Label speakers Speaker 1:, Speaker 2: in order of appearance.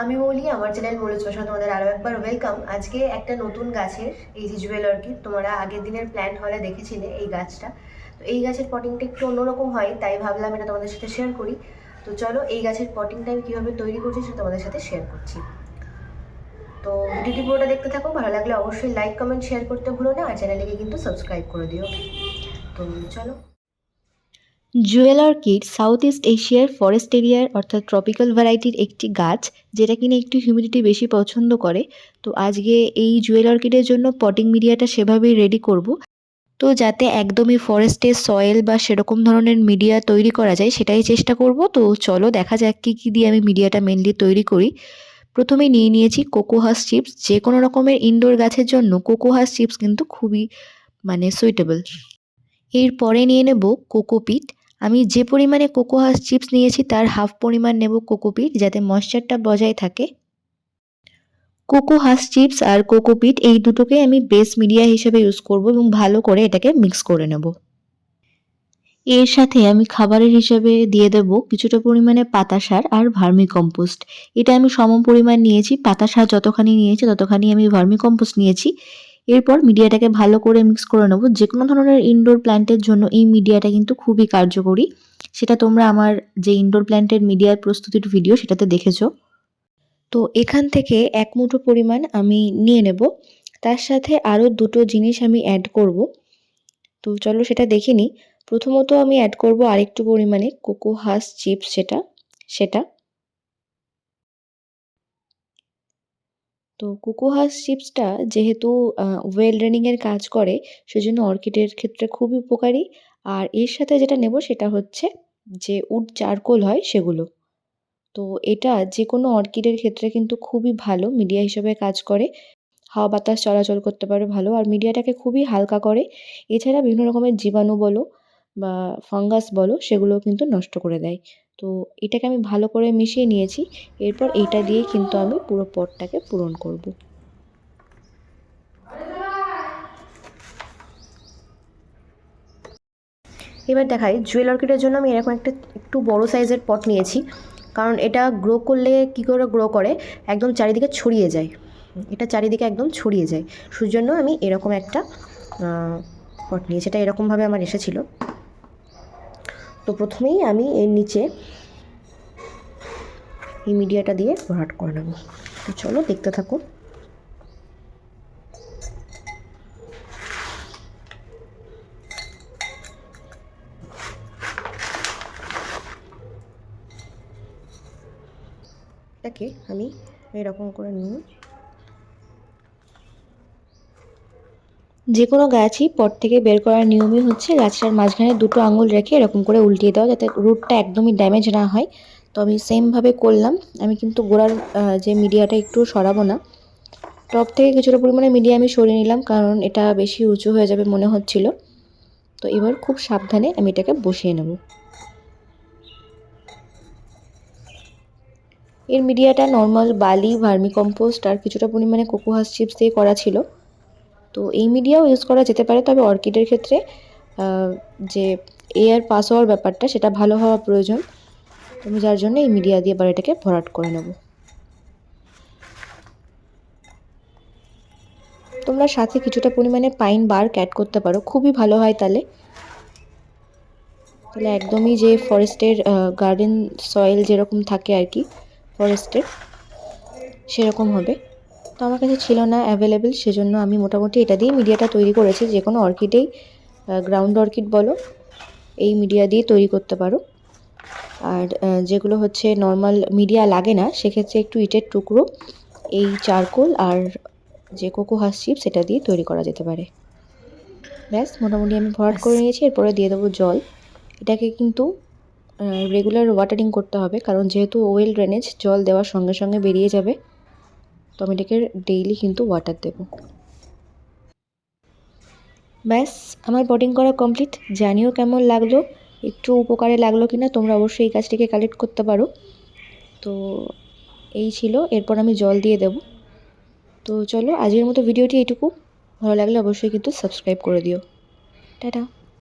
Speaker 1: আমি বলি, আমার চ্যানেল মৌলিক চশমা তোমাদের আরও একবার ওয়েলকাম আজকে একটা নতুন গাছের, এই যে জুয়েল অর্কিড তোমরা আগের দিনের প্ল্যান্ট হলে দেখেছিলে এই গাছটা। তো এই গাছের পটিংটা একটু অন্যরকম হয়, তাই ভাবলাম এটা তোমাদের সাথে শেয়ার করি। তো চলো, এই গাছের পটিংটা আমি কীভাবে তৈরি করছি সেটা তোমাদের সাথে শেয়ার করছি। তো ভিডিওটি পুরোটা দেখতে থাকো, ভালো লাগলে অবশ্যই লাইক কমেন্ট শেয়ার করতে ভুলো না, আর চ্যানেলটিকে কিন্তু সাবস্ক্রাইব করে দিও। তো চলো।
Speaker 2: জুয়েল অর্কিড সাউথ ইস্ট এশিয়ার ফরেস্ট এরিয়ার অর্থাৎ ট্রপিক্যাল ভ্যারাইটির একটি গাছ, যেটা কিনা একটু হিউমিডিটি বেশি পছন্দ করে। তো আজকে এই জুয়েল অর্কিডের জন্য পটিং মিডিয়াটা সেভাবেই রেডি করব। তো যাতে একদমই ফরেস্টের সয়েল বা সেরকম ধরনের মিডিয়া তৈরি করা যায়, সেটাই চেষ্টা করব। তো চলো দেখা যাক কী কী দিয়ে আমি মিডিয়াটা মেনলি তৈরি করি। প্রথমে নিয়ে নিয়েছি কোকোহাস চিপস যে কোনো রকমের ইনডোর গাছের জন্য কোকোহাস চিপস কিন্তু খুবই মানে সুইটেবল এরপরে নিয়ে নেব কোকোপিট আমি যে পরিমাণে কোকোহাস চিপস নিয়েছি, তার হাফ পরিমাণ নেব কোকোপিট যাতে ময়শ্চারটা বজায় থাকে। কোকোহাস চিপস আর কোকোপিট এই দুটোকে আমি বেস মিডিয়া হিসেবে ইউজ করব এবং ভালো করে এটাকে মিক্স করে নেব। এর সাথে আমি খাবারের হিসেবে দিয়ে দেব কিছুটা পরিমাণে পাতা সার আর ভার্মি কম্পোস্ট এটা আমি সম পরিমাণ নিয়েছি, পাতা সার যতখানি নিয়েছি ততখানি আমি ভার্মি কম্পোস্ট নিয়েছি। এরপর মিডিয়াটাকে ভালো করে মিক্স করে নেব। যে কোনো ধরনের ইনডোর প্ল্যান্টের জন্য এই মিডিয়াটা কিন্তু খুবই কার্যকরী। সেটা তোমরা আমার যে ইনডোর প্ল্যান্টের মিডিয়ার প্রস্তুতির ভিডিও সেটাতে দেখেছ। তো এখান থেকে এক মুঠো পরিমাণ আমি নিয়ে নেব। তার সাথে আরও দুটো জিনিস আমি অ্যাড করব। তো চলো সেটা দেখে প্রথমত আমি অ্যাড করব আরেকটু পরিমাণে কোকোহাস চিপস সেটা সেটা। তো কোকোহাস চিপসটা যেহেতু ওয়েল ড্রেনিংয়ের কাজ করে, সেজন্য অর্কিডের ক্ষেত্রে খুবই উপকারী। আর এর সাথে যেটা নেব সেটা হচ্ছে যে উড চারকোল হয় সেগুলো। তো এটা যে কোনো অর্কিডের ক্ষেত্রে কিন্তু খুবই ভালো, মিডিয়া হিসেবে কাজ করে। হাওয়া বাতাস চলাচল করতে পারে ভালো, আর মিডিয়াটাকে খুবই হালকা করে। এছাড়া বিভিন্ন রকমের জীবাণু বলো বা ফাঙ্গাস বলো সেগুলো কিন্তু নষ্ট করে দেয়। তো এটাকে আমি ভালো করে মিশিয়ে নিয়েছি। এরপর এইটা দিয়ে কিন্তু আমি পুরো পটটাকে পূরণ করব।
Speaker 1: এবার দেখাই, জুয়েল অর্কিডের জন্য আমি এরকম একটা একটু বড় সাইজের পট নিয়েছি। কারণ এটা গ্রো করলে কী করে গ্রো করে? একদম চারিদিকে ছড়িয়ে যায়। এটা চারিদিকে একদম ছড়িয়ে যায়। সেই জন্য আমি এরকম একটা পট নিয়েছি। এটা এরকমভাবে আমার এসেছিল। তো প্রথমেই আমি এর নিচে এই মিডিয়াটা দিয়ে ভরাট করে নেব। তো চলো দেখতে থাকো। এটাকে আমি এরকম করে নিই
Speaker 2: যে কোনো গাছই পট থেকে বের করার নিয়মই হচ্ছে গাছটার মাঝখানে দুটো আঙুল রেখে এরকম করে উল্টিয়ে দেওয়া যাতে রুটটা একদমই ড্যামেজ না হয়। তো আমি সেমভাবে করলাম। আমি কিন্তু গোড়ার যে মিডিয়াটা একটু সরাবো না। টপ থেকে কিছুটা পরিমাণে মিডিয়া আমি সরিয়ে নিলাম কারণ এটা বেশি উঁচু হয়ে যাবে মনে হচ্ছিল। তো এবার খুব সাবধানে আমি এটাকে বসিয়ে নেব। এর মিডিয়াটা নর্মাল বালি ভার্মি কম্পোস্ট আর কিছুটা পরিমাণে কোকোহাস চিপস দিয়ে করা ছিল। তো এই মিডিয়াও ইউজ করা যেতে পারে, তবে অর্কিডের ক্ষেত্রে যে এয়ার পাস হওয়ার ব্যাপারটা, সেটা ভালো হওয়া প্রয়োজন। তুমি যার জন্য এই মিডিয়া দিয়ে এবার এটাকে ভরাট করে নেব। তোমরা সাথে কিছুটা পরিমাণে পাইন বার্ক অ্যাড করতে পারো, খুবই ভালো হয় তাহলে তাহলে একদমই যে ফরেস্টের গার্ডেন সয়েল যেরকম থাকে আর কি, ফরেস্টের, সেরকম হবে। তো আমার কাছে ছিল না অ্যাভেলেবেল সেজন্য আমি মোটামুটি এটা দিয়ে মিডিয়াটা তৈরি করেছি। যে কোনো অর্কিডেই গ্রাউন্ড অর্কিড বলো এই মিডিয়া দিয়ে তৈরি করতে পারো। আর যেগুলো হচ্ছে নর্মাল মিডিয়া লাগে না সেক্ষেত্রে একটু ইটের টুকরো এই চারকোল আর যে কোকোহাস চিপ সেটা দিয়ে তৈরি করা যেতে পারে। ব্যাস মোটামুটি আমি ভরাট করে নিয়েছি এরপরে দিয়ে দেবো জল। এটাকে কিন্তু রেগুলার ওয়াটারিং করতে হবে কারণ যেহেতু ওয়েল ড্রেনেজ জল দেওয়ার সঙ্গে সঙ্গে বেরিয়ে যাবে। তো আমি এটাকে ডেইলি কিন্তু ওয়াটার দেব। ব্যাস, আমার বডিং করা কমপ্লিট জানিও কেমন লাগল? একটু উপকারে লাগল কি না তোমরা অবশ্যই এই কাজটিকে কালেক্ট করতে পারো। তো এই ছিল। এরপর আমি জল দিয়ে দেব। তো চলো, আজকের মতো ভিডিওটি এইটুকু। ভালো লাগলে অবশ্যই কিন্তু সাবস্ক্রাইব করে দিও। টাটা।